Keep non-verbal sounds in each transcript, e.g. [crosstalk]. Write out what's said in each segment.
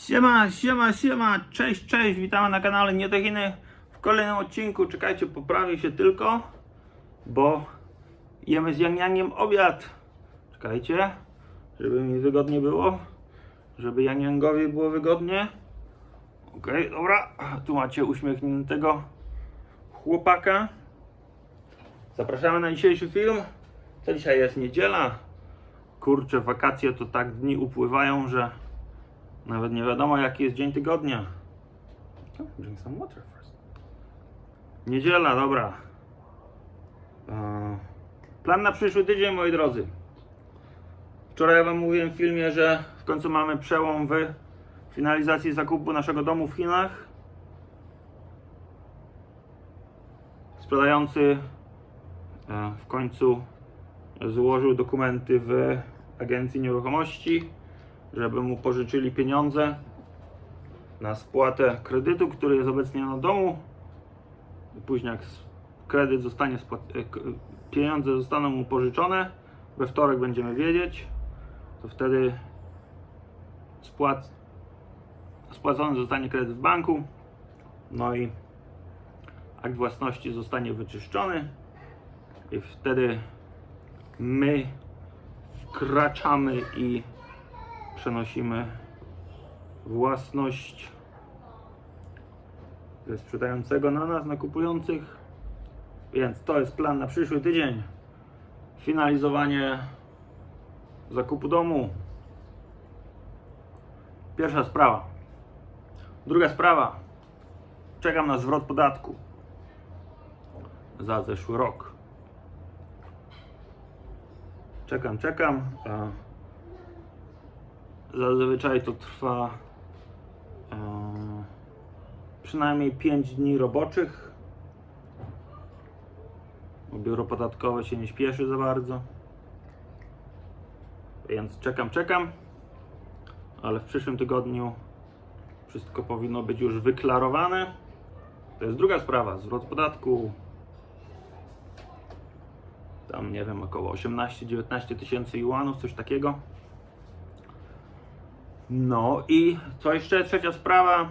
Siema, siema, siema, cześć, cześć, witamy na kanale Nietechiny w kolejnym odcinku. Czekajcie, poprawię się tylko, bo jemy z Yang Yangiem obiad. Czekajcie, żeby mi wygodnie było, żeby Yang Yangowi było wygodnie. Okej, dobra, tu macie uśmiechniętego chłopaka. Zapraszamy na dzisiejszy film. To dzisiaj jest niedziela. Kurczę, wakacje to tak dni upływają, że nawet nie wiadomo jaki jest dzień tygodnia. Drink some water first. Niedziela, dobra. Eee, Plan na przyszły tydzień, moi drodzy. Wczoraj Wam mówiłem w filmie, że w końcu mamy przełom w finalizacji zakupu naszego domu w Chinach. Sprzedający e, w końcu złożył dokumenty w agencji nieruchomości żeby mu pożyczyli pieniądze na spłatę kredytu, który jest obecnie na domu. Później jak kredyt zostanie e, pieniądze zostaną mu pożyczone, we wtorek będziemy wiedzieć, to wtedy spłac- spłacony zostanie kredyt w banku, no i akt własności zostanie wyczyszczony i wtedy my wkraczamy i przenosimy własność ze sprzedającego na nas, na kupujących. Więc to jest plan na przyszły tydzień. Finalizowanie zakupu domu. Pierwsza sprawa. Druga sprawa. Czekam na zwrot podatku za zeszły rok. Czekam, czekam. A Zazwyczaj to trwa e, przynajmniej 5 dni roboczych. Bo Biuro podatkowe się nie śpieszy za bardzo. Więc czekam, czekam. Ale w przyszłym tygodniu wszystko powinno być już wyklarowane. To jest druga sprawa. Zwrot podatku. Tam nie wiem, około 18-19 tysięcy juanów, coś takiego. No i co jeszcze? Trzecia sprawa.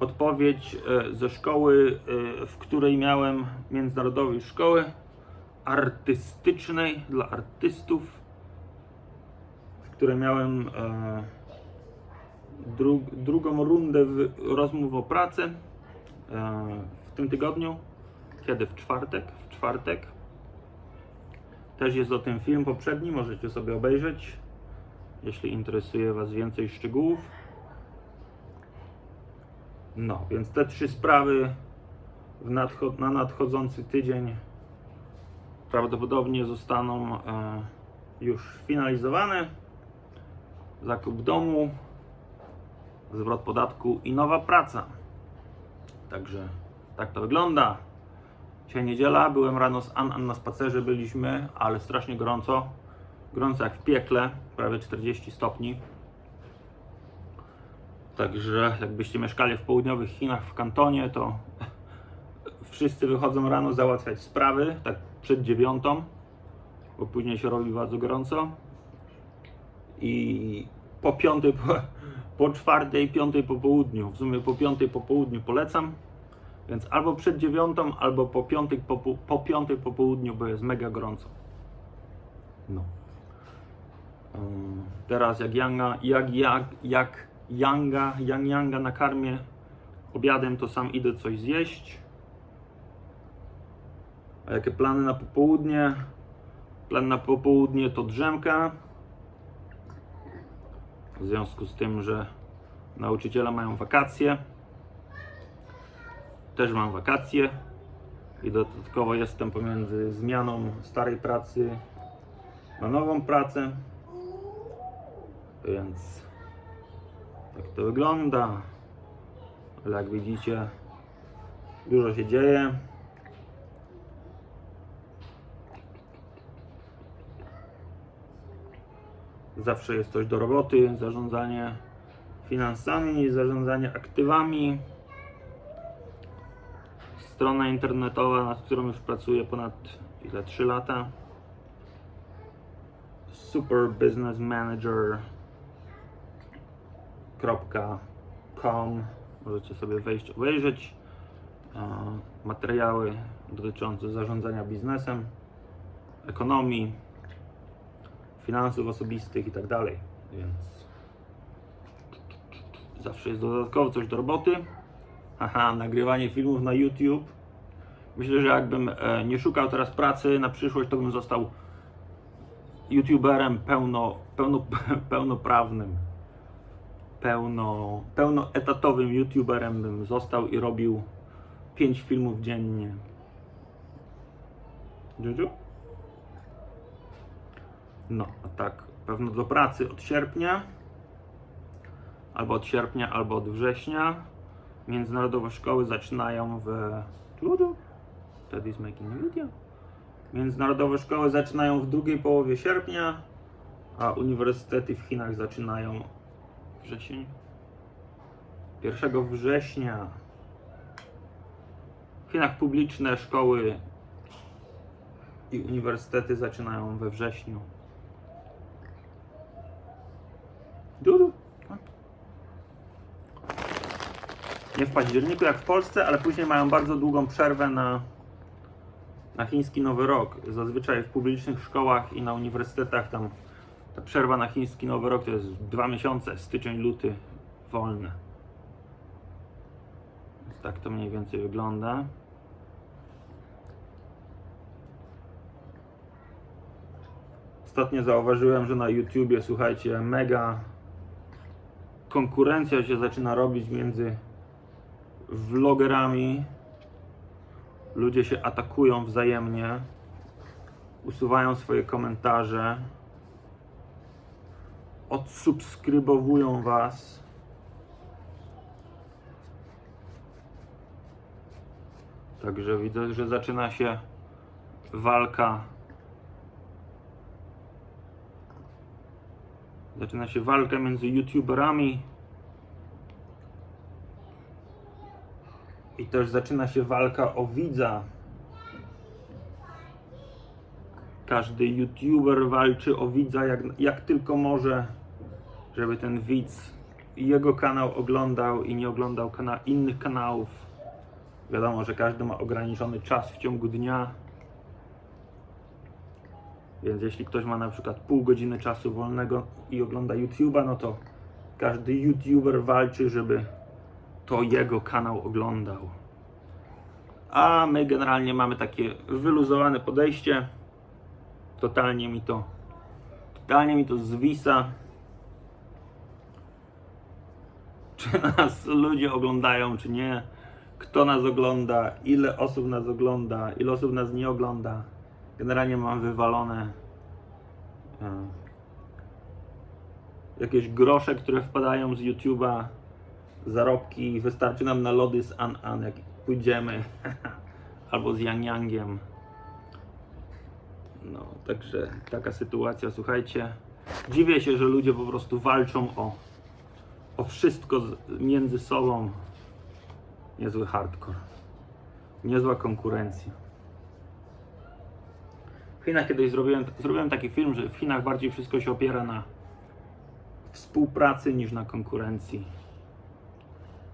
Odpowiedź e, ze szkoły, e, w której miałem międzynarodowej szkoły artystycznej dla artystów, w której miałem e, dru, drugą rundę rozmów o pracę e, w tym tygodniu. Kiedy? W czwartek? W czwartek. Też jest o tym film poprzedni, możecie sobie obejrzeć jeśli interesuje Was więcej szczegółów. No, więc te trzy sprawy na nadchodzący tydzień prawdopodobnie zostaną e, już finalizowane. Zakup domu, zwrot podatku i nowa praca. Także tak to wygląda. Dzisiaj niedziela, byłem rano z An, An na spacerze byliśmy, ale strasznie gorąco gorąco jak w piekle, prawie 40 stopni. Także jakbyście mieszkali w południowych Chinach, w kantonie, to [laughs] wszyscy wychodzą rano załatwiać sprawy, tak przed dziewiątą, bo później się robi bardzo gorąco. I po piątej, po, po czwartej, piątej po południu, w sumie po piątej po południu polecam. Więc albo przed dziewiątą, albo po piątej po, po, piątej po południu, bo jest mega gorąco. No. Teraz jak Yanga, jak, jak, jak Yanga, Yang Yanga nakarmię obiadem, to sam idę coś zjeść. A jakie plany na popołudnie? Plan na popołudnie to drzemka. W związku z tym, że nauczyciele mają wakacje. Też mam wakacje. I dodatkowo jestem pomiędzy zmianą starej pracy na nową pracę. Więc tak to wygląda. Ale jak widzicie, dużo się dzieje. Zawsze jest coś do roboty, zarządzanie finansami, zarządzanie aktywami. Strona internetowa, nad którą już pracuję ponad ile 3 lata. Super Business Manager www.com możecie sobie wejść, obejrzeć e, materiały dotyczące zarządzania biznesem, ekonomii, finansów osobistych i tak dalej. Więc zawsze jest dodatkowo coś do roboty. Aha, nagrywanie filmów na YouTube. Myślę, że jakbym e, nie szukał teraz pracy na przyszłość, to bym został youtuberem pełno, pełno, [laughs] pełnoprawnym. Pełno, pełnoetatowym youtuberem bym został i robił 5 filmów dziennie. Dziudziu? No, a tak, pewno do pracy od sierpnia, albo od sierpnia, albo od września. Międzynarodowe szkoły zaczynają w. Dziudziu? Teddy's making a video. Międzynarodowe szkoły zaczynają w drugiej połowie sierpnia, a uniwersytety w Chinach zaczynają wrzesień. 1 września. W Chinach publiczne szkoły i uniwersytety zaczynają we wrześniu. Dudu. Nie w październiku jak w Polsce, ale później mają bardzo długą przerwę na, na chiński Nowy Rok. Zazwyczaj w publicznych szkołach i na uniwersytetach tam ta przerwa na chiński Nowy Rok to jest dwa miesiące, styczeń, luty, wolne. Więc tak to mniej więcej wygląda. Ostatnio zauważyłem, że na YouTubie, słuchajcie, mega konkurencja się zaczyna robić między vlogerami. Ludzie się atakują wzajemnie, usuwają swoje komentarze, odsubskrybowują was. Także widzę, że zaczyna się walka. Zaczyna się walka między youtuberami i też zaczyna się walka o widza. Każdy youtuber walczy o widza jak, jak tylko może, żeby ten widz jego kanał oglądał i nie oglądał kana innych kanałów. Wiadomo, że każdy ma ograniczony czas w ciągu dnia. Więc jeśli ktoś ma na przykład pół godziny czasu wolnego i ogląda YouTube'a, no to każdy YouTuber walczy, żeby to jego kanał oglądał. A my generalnie mamy takie wyluzowane podejście. Totalnie mi to totalnie mi to zwisa. [laughs] Czy nas ludzie oglądają, czy nie? Kto nas ogląda? Ile osób nas ogląda? Ile osób nas nie ogląda? Generalnie mam wywalone e, jakieś grosze, które wpadają z YouTube'a, zarobki. Wystarczy nam na lody z An An, jak pójdziemy, [laughs] albo z Yang Yangiem. No, także taka sytuacja, słuchajcie. Dziwię się, że ludzie po prostu walczą o, o wszystko między sobą. Niezły hardcore. Niezła konkurencja. W Chinach kiedyś zrobiłem, zrobiłem taki film, że w Chinach bardziej wszystko się opiera na współpracy niż na konkurencji.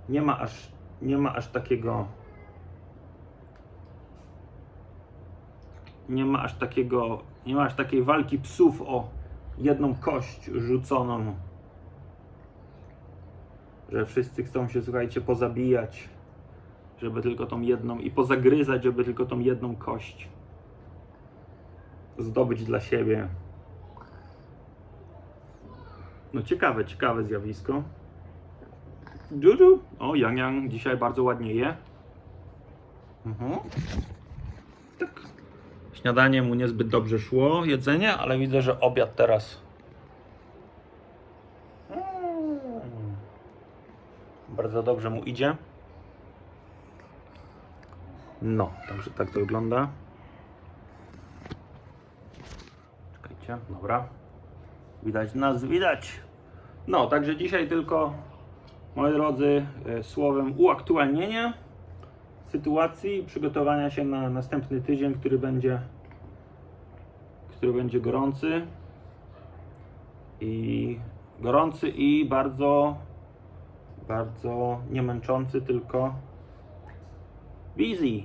Nie ma aż, nie ma aż takiego. Nie ma aż takiego. Nie ma aż takiej walki psów o jedną kość rzuconą. Że wszyscy chcą się, słuchajcie, pozabijać, żeby tylko tą jedną i pozagryzać, żeby tylko tą jedną kość zdobyć dla siebie. No ciekawe, ciekawe zjawisko. Dudu. O, Yang Yang dzisiaj bardzo ładnie je. Mhm. Tak. Śniadanie mu niezbyt dobrze szło, jedzenie, ale widzę, że obiad teraz. Mm. Bardzo dobrze mu idzie. No, także tak to wygląda. Czekajcie, dobra. Widać nas, widać. No, także dzisiaj tylko, moi drodzy, e, słowem uaktualnienie sytuacji i przygotowania się na następny tydzień, który będzie, który będzie gorący i gorący i bardzo Bardzo nie męczący, tylko busy.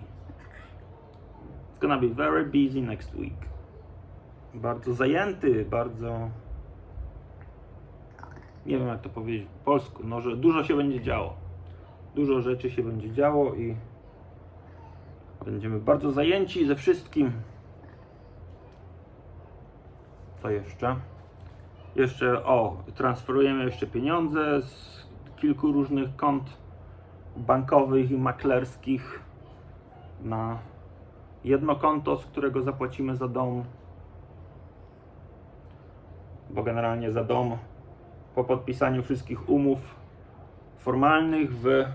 It's gonna be very busy next week. Bardzo zajęty, bardzo. Nie wiem jak to powiedzieć po polsku, no że dużo się będzie działo. Dużo rzeczy się będzie działo i będziemy bardzo zajęci ze wszystkim. Co jeszcze? Jeszcze, o, transferujemy jeszcze pieniądze z kilku różnych kont bankowych i maklerskich na jedno konto, z którego zapłacimy za dom. Bo generalnie za dom po podpisaniu wszystkich umów formalnych w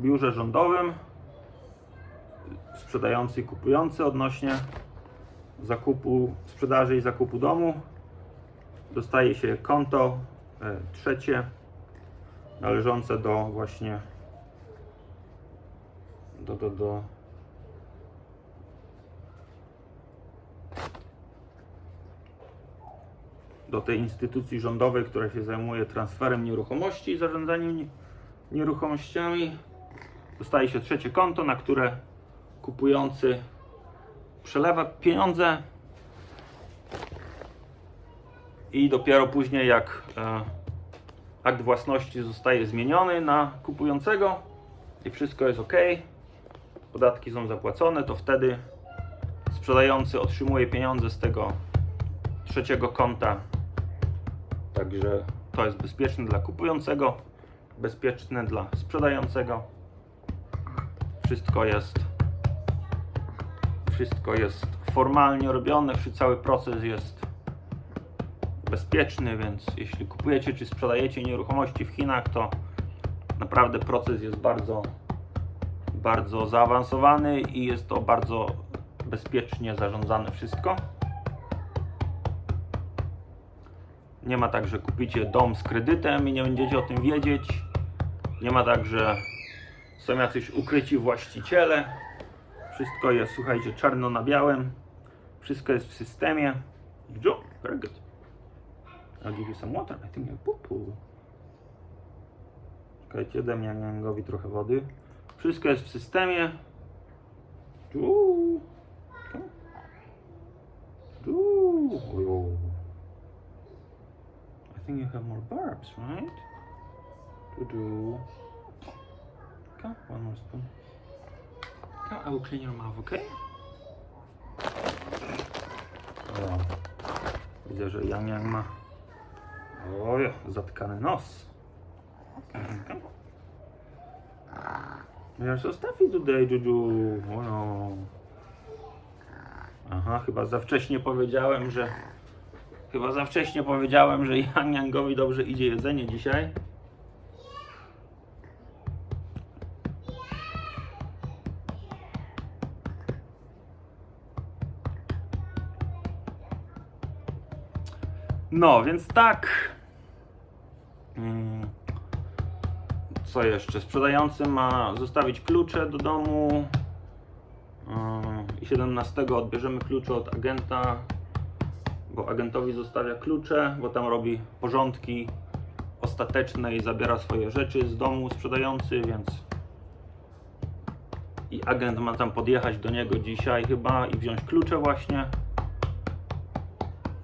biurze rządowym sprzedający i kupujący odnośnie zakupu, sprzedaży i zakupu domu dostaje się konto e, trzecie należące do właśnie do, do, do do tej instytucji rządowej, która się zajmuje transferem nieruchomości i zarządzaniem nie- nieruchomościami. Dostaje się trzecie konto, na które kupujący przelewa pieniądze i dopiero później jak e, akt własności zostaje zmieniony na kupującego i wszystko jest ok, podatki są zapłacone, to wtedy sprzedający otrzymuje pieniądze z tego trzeciego konta. Także to jest bezpieczne dla kupującego, bezpieczne dla sprzedającego. Wszystko jest wszystko jest formalnie robione, cały proces jest bezpieczny, więc jeśli kupujecie czy sprzedajecie nieruchomości w Chinach, to naprawdę proces jest bardzo, bardzo zaawansowany i jest to bardzo bezpiecznie zarządzane wszystko. Nie ma tak, że kupicie dom z kredytem i nie będziecie o tym wiedzieć. Nie ma tak, że są jacyś ukryci właściciele. Wszystko jest, słuchajcie, czarno na białym. Wszystko jest w systemie. Joe, very good. I'll give you some water. I think you're poo Czekajcie, dam Yangowi trochę wody. Wszystko jest w systemie. Joe. I think you have more barbs, right? Do-do. Come, one more spoon. Come, I will clean your? O, widzę, że Yang Yang ma oj, zatkany nos. You're so stuffy today, Juju. O no. Aha, chyba za wcześnie powiedziałem, że Chyba za wcześnie powiedziałem, że Yang Yangowi dobrze idzie jedzenie dzisiaj. No, więc tak. Mm. Co jeszcze? Sprzedający ma zostawić klucze do domu. Yy, I 17 odbierzemy klucze od agenta bo agentowi zostawia klucze, bo tam robi porządki ostateczne i zabiera swoje rzeczy z domu sprzedający, więc i agent ma tam podjechać do niego dzisiaj chyba i wziąć klucze właśnie.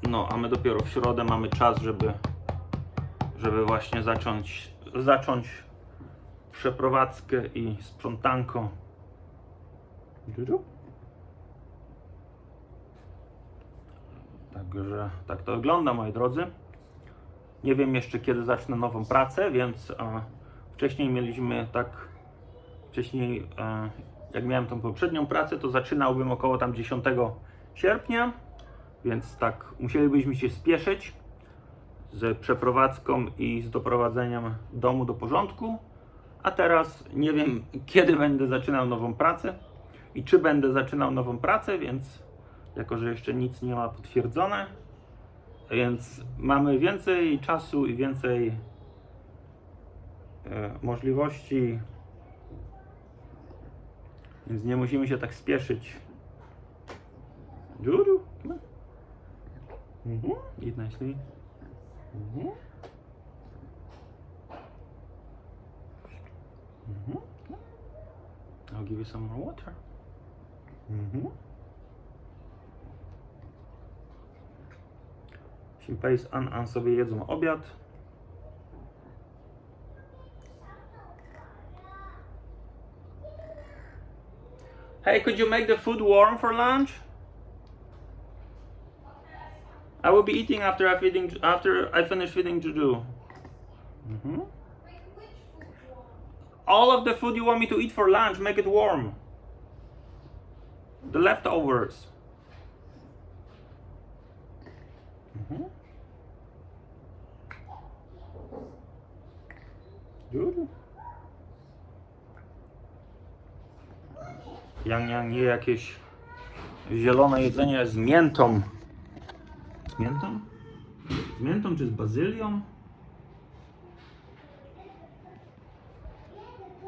No, a my dopiero w środę mamy czas, żeby żeby właśnie zacząć zacząć przeprowadzkę i sprzątanko. Także tak to wygląda, moi drodzy. Nie wiem jeszcze kiedy zacznę nową pracę, więc e, wcześniej mieliśmy tak, wcześniej e, jak miałem tą poprzednią pracę, to zaczynałbym około tam 10 sierpnia, więc tak musielibyśmy się spieszyć z przeprowadzką i z doprowadzeniem domu do porządku. A teraz nie wiem kiedy będę zaczynał nową pracę i czy będę zaczynał nową pracę, więc jako że jeszcze nic nie ma potwierdzone, więc mamy więcej czasu i więcej e, możliwości, więc nie musimy się tak spieszyć. Juju, Mm -hmm. Eat nicely. Mm -hmm. Mm -hmm. I'll give you some more water. Mm-hmm. Shimpais An An sobie jedzą obiad. Hey, could you make the food warm for lunch? I will be eating after I feeding after I finish feeding Juju. Mhm. All of the food you want me to eat for lunch, make it warm. The leftovers. Mhm. Juju. Yang Yang je jakieś zielone jedzenie z miętą. Z miętą? Z miętą czy z bazylią?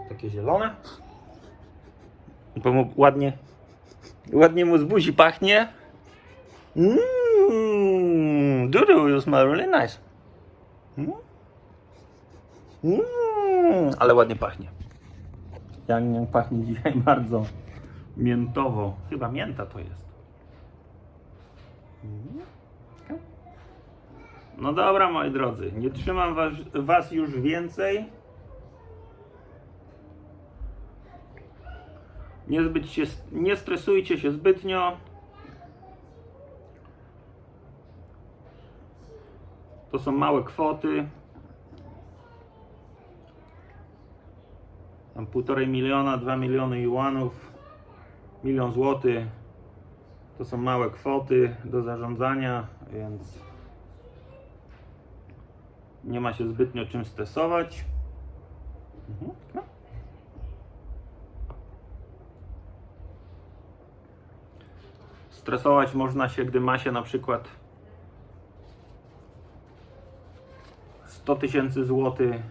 Takie zielone. Bo mu ładnie, ładnie mu z buzi pachnie. Mmm, Dudu, you smell really nice. Mm. Mm, ale ładnie pachnie. Yang pachnie dzisiaj [laughs] bardzo miętowo. Chyba mięta to jest. No dobra, moi drodzy, nie trzymam was, was już więcej. Nie, zbyt się, nie stresujcie się zbytnio. To są małe kwoty. Tam półtorej miliona, dwa miliony juanów, milion złotych. To są małe kwoty do zarządzania, więc nie ma się zbytnio czym stresować. Mhm. Stresować można się, gdy ma się na przykład 100 tysięcy złotych,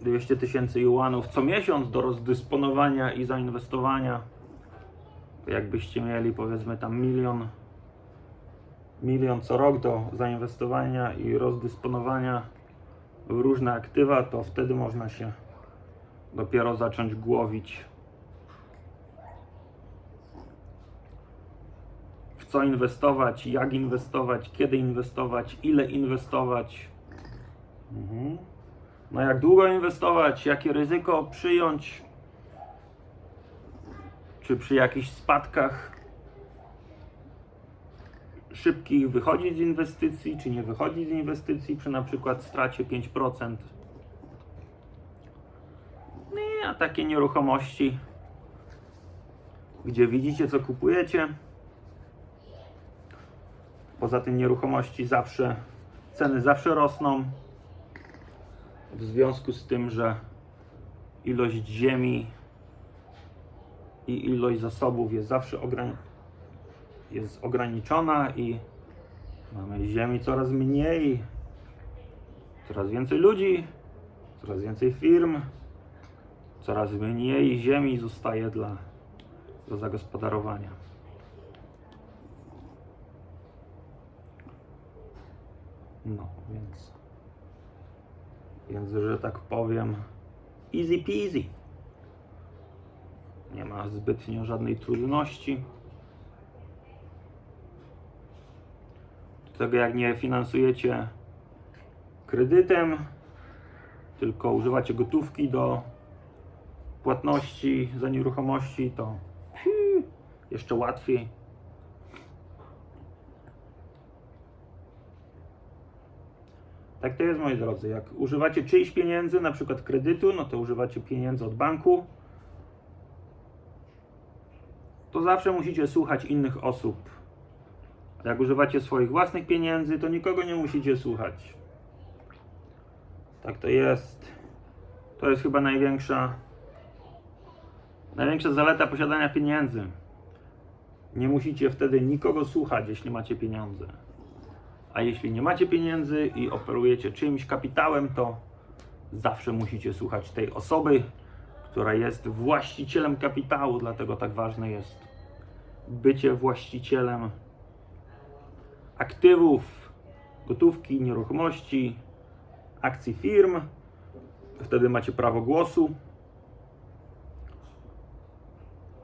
200 tysięcy juanów co miesiąc do rozdysponowania i zainwestowania. Jakbyście mieli powiedzmy tam milion, milion co rok do zainwestowania i rozdysponowania w różne aktywa, to wtedy można się dopiero zacząć głowić w co inwestować, jak inwestować, kiedy inwestować, ile inwestować. Mhm. No jak długo inwestować, jakie ryzyko przyjąć, czy przy jakichś spadkach szybkich wychodzić z inwestycji, czy nie wychodzić z inwestycji przy na przykład stracie 5%. No i a takie nieruchomości, gdzie widzicie co kupujecie. Poza tym nieruchomości zawsze, ceny zawsze rosną. W związku z tym, że ilość ziemi i ilość zasobów jest zawsze ograni- jest ograniczona i mamy ziemi coraz mniej, coraz więcej ludzi, coraz więcej firm, coraz mniej ziemi zostaje dla, do zagospodarowania. No, więc, więc, że tak powiem, easy peasy. Nie ma zbytnio żadnej trudności. Tego jak nie finansujecie kredytem, tylko używacie gotówki do płatności za nieruchomości, to jeszcze łatwiej. Tak to jest, moi drodzy. Jak używacie czyichś pieniędzy, na przykład kredytu, no to używacie pieniędzy od banku, to zawsze musicie słuchać innych osób. Jak używacie swoich własnych pieniędzy, to nikogo nie musicie słuchać. Tak to jest. To jest chyba największa największa zaleta posiadania pieniędzy. Nie musicie wtedy nikogo słuchać, jeśli macie pieniądze. A jeśli nie macie pieniędzy i operujecie czymś kapitałem, to zawsze musicie słuchać tej osoby, która jest właścicielem kapitału. Dlatego tak ważne jest bycie właścicielem aktywów, gotówki, nieruchomości, akcji firm. Wtedy macie prawo głosu.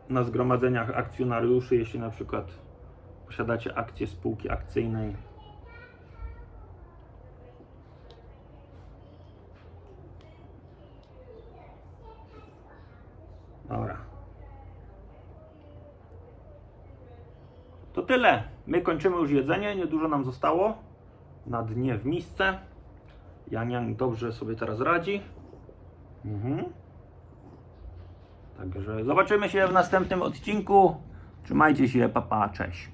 na zgromadzeniach akcjonariuszy, jeśli na przykład posiadacie akcje spółki akcyjnej. Dobra. To tyle. My kończymy już jedzenie, niedużo nam zostało. Na dnie w misce. Jan Yang dobrze sobie teraz radzi. Mhm. Także zobaczymy się w następnym odcinku. Trzymajcie się, papa, cześć.